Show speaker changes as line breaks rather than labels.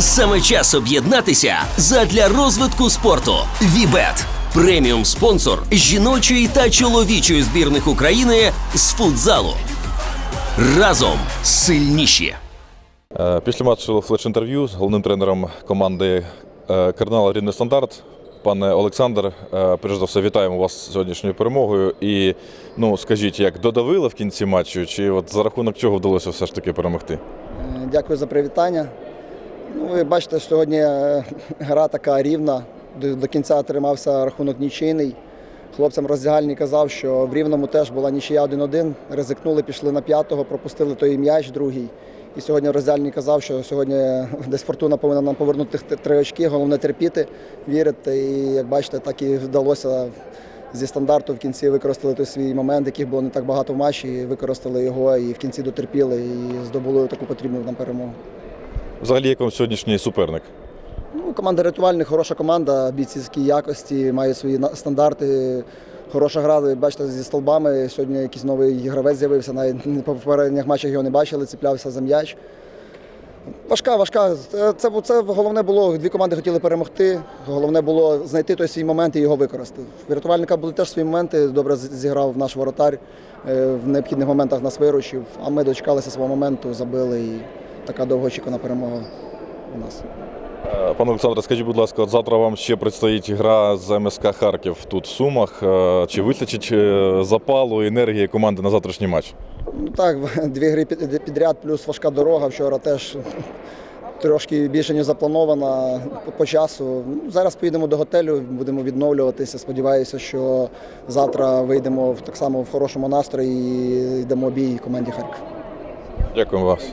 Саме час об'єднатися задля розвитку спорту. Вібет преміум спонсор жіночої та чоловічої збірних України з футзалу. Разом сильніші.
Е, Після матчу флеш-інтерв'ю з головним тренером команди е, Кардинал Рівний Стандарт. Пане Олександр, е, перш за все, вітаємо вас з сьогоднішньою перемогою. І ну скажіть, як додавили в кінці матчу, чи от за рахунок чого вдалося все ж таки перемогти?
Дякую за привітання. Ну, ви бачите, сьогодні е, гра така рівна. До, до кінця тримався рахунок нічийний. Хлопцям роздягальний казав, що в рівному теж була нічия 1-1. Ризикнули, пішли на п'ятого, пропустили той м'яч другий. І сьогодні роздягальний казав, що сьогодні десь фортуна повинна нам повернути три очки. Головне терпіти, вірити. І як бачите, так і вдалося зі стандарту в кінці використали той свій момент, яких було не так багато в матчі. Використали його і в кінці дотерпіли і здобули таку потрібну нам перемогу.
Взагалі, як вам сьогоднішній суперник?
Ну, команда рятувальник, хороша команда, бійцівські якості, має свої стандарти. Хороша гра, бачите, зі столбами. Сьогодні якийсь новий гравець з'явився. Навіть по попередніх матчах його не бачили, цеплявся за м'яч. Важка, важка. Це, це, головне було. Дві команди хотіли перемогти. Головне було знайти той свій момент і його використати. Рятувальника були теж свої моменти. Добре зіграв наш воротар. е, В необхідних моментах нас виручив. А ми дочекалися свого моменту, забили і така довгоочікувана перемога у нас.
Е, Пане Олександре, скажіть, будь ласка, от завтра вам ще предстоїть гра з МСК Харків тут в Сумах. Е, Чи вистачить е, запалу, енергії команди на завтрашній матч?
Ну так, дві гри підряд, плюс важка дорога. Вчора теж трошки більше, ніж запланована по, часу. Ну, зараз поїдемо до готелю, будемо відновлюватися. Сподіваюся, що завтра вийдемо так само в хорошому настрої і йдемо бій команді Харків.
Дякуємо вас.